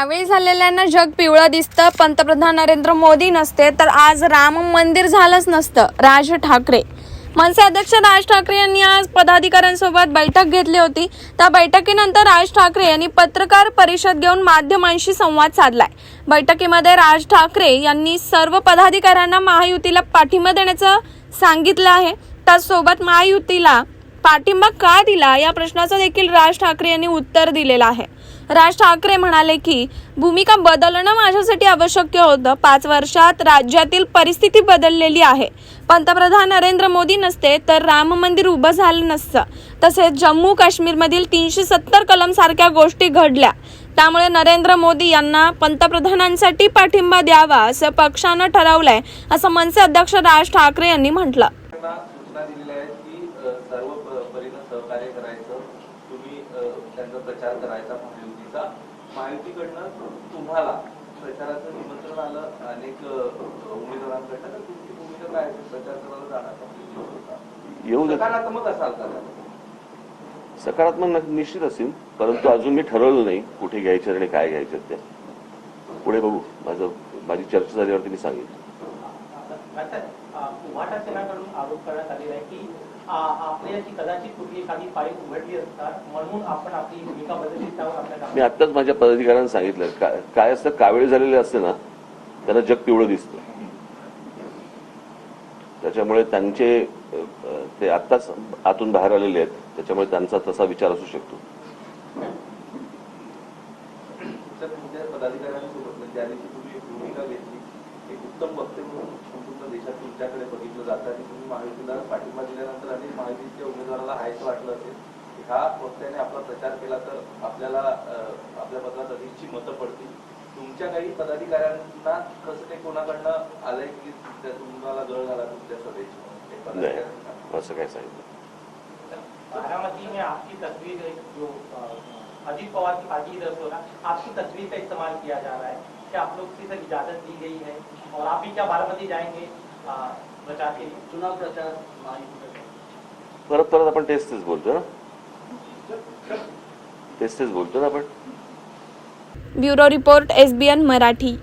यावेळी झालेल्यांना जग पिवळं दिसतं पंतप्रधान नरेंद्र मोदी नसते तर आज राम मंदिर झालंच नसतं राज ठाकरे. मनसे अध्यक्ष राज ठाकरे यांनी आज पदाधिकाऱ्यांसोबत बैठक घेतली होती. त्या बैठकीनंतर राज ठाकरे यांनी पत्रकार परिषद घेऊन माध्यमांशी संवाद साधलाय. बैठकीमध्ये राज ठाकरे यांनी सर्व पदाधिकाऱ्यांना महायुतीला पाठिंबा देण्याचं सांगितलं आहे. त्याचसोबत महायुतीला पाठिंबा का दिला? या प्रश्नाचं देखील राज ठाकरे यांनी उत्तर दिलेलं आहे. राज ठाकरे म्हणाले की भूमिका बदलणं माझ्यासाठी आवश्यक होतं. पाच वर्षात राज्यातील परिस्थिती बदललेली आहे. पंतप्रधान नरेंद्र मोदी नसते तर राम मंदिर उभं झालं नसतं. तसेच जम्मू काश्मीरमधील तीनशे सत्तर कलम सारख्या गोष्टी घडल्या. त्यामुळे नरेंद्र मोदी यांना पंतप्रधानांसाठी पाठिंबा द्यावा असं पक्षानं ठरवलंय असं मनसे अध्यक्ष राज ठाकरे यांनी म्हटलं. तुम्ही त्यांचा प्रचार करायचा महायुतीचा महायुतीकडनं तुम्हाला प्रचाराचं निमंत्रण आलं अनेक उमेदवारांकडनं. तर तुमची भूमिका काय असेल प्रचार करायला जाणार? येऊ सकारात्मक असाल का? सकारात्मक निश्चित असेल परंतु अजून मी ठरवलं नाही कुठे घ्यायचं आणि काय घ्यायचं ते. पुढे बघू. माझं माझी चर्चा झाल्यावरती मी सांगेन. उभाटा सेनाकडून आरोप करण्यात आलेला आहे की आ, आपल्याची कदाचित कुठली काही फाईल उघडली असतात म्हणून आपण आपली भूमिका बदलली त्यावर आपल्याला मी आत्ताच माझ्या पदाधिकाऱ्यांना सांगितलं काय असतं कावेळ झालेले असते ना त्यांना जग पिवळं दिसतं. त्याच्यामुळे त्यांचे ते आत्ताच आतून बाहेर आलेले आहेत त्याच्यामुळे त्यांचा तसा विचार असू शकतो. म्हणजे ज्या दिवशी तुम्ही एक भूमिका घेतली एक उत्तम वक्ते म्हणून संपूर्ण देशात तुमच्याकडे बघितलं जातं आणि तुम्ही महायुतीला पाठिंबा दिल्यानंतर महायुतीच्या उमेदवाराला हायचं वाटलं असेल की ह्या वक्त्याने आपला प्रचार केला तर आपल्याला आपल्या पत्रात अधिकची मतं पडतील. तुमच्या काही पदाधिकाऱ्यांना कसं काही कोणाकडनं आलंय की त्या तुम्हाला गळ झाला तुमच्या सभेची? असं काय सांगितलं बारामती में आपकी तस्वीर एक जो अजीत पवार की पार्टी की तरफ से हो रहा आपकी तस्वीर का इस्तेमाल किया जा रहा है क्या आप लोग की सर इजाजत दी गई है और आप भी क्या बारामती जाएंगे प्रचार के? लिए चुनाव प्रचार परत परत आपण तेच तेच बोलतो ना तेच तेच बोलतो ना आपण? Bureau report SBN Marathi.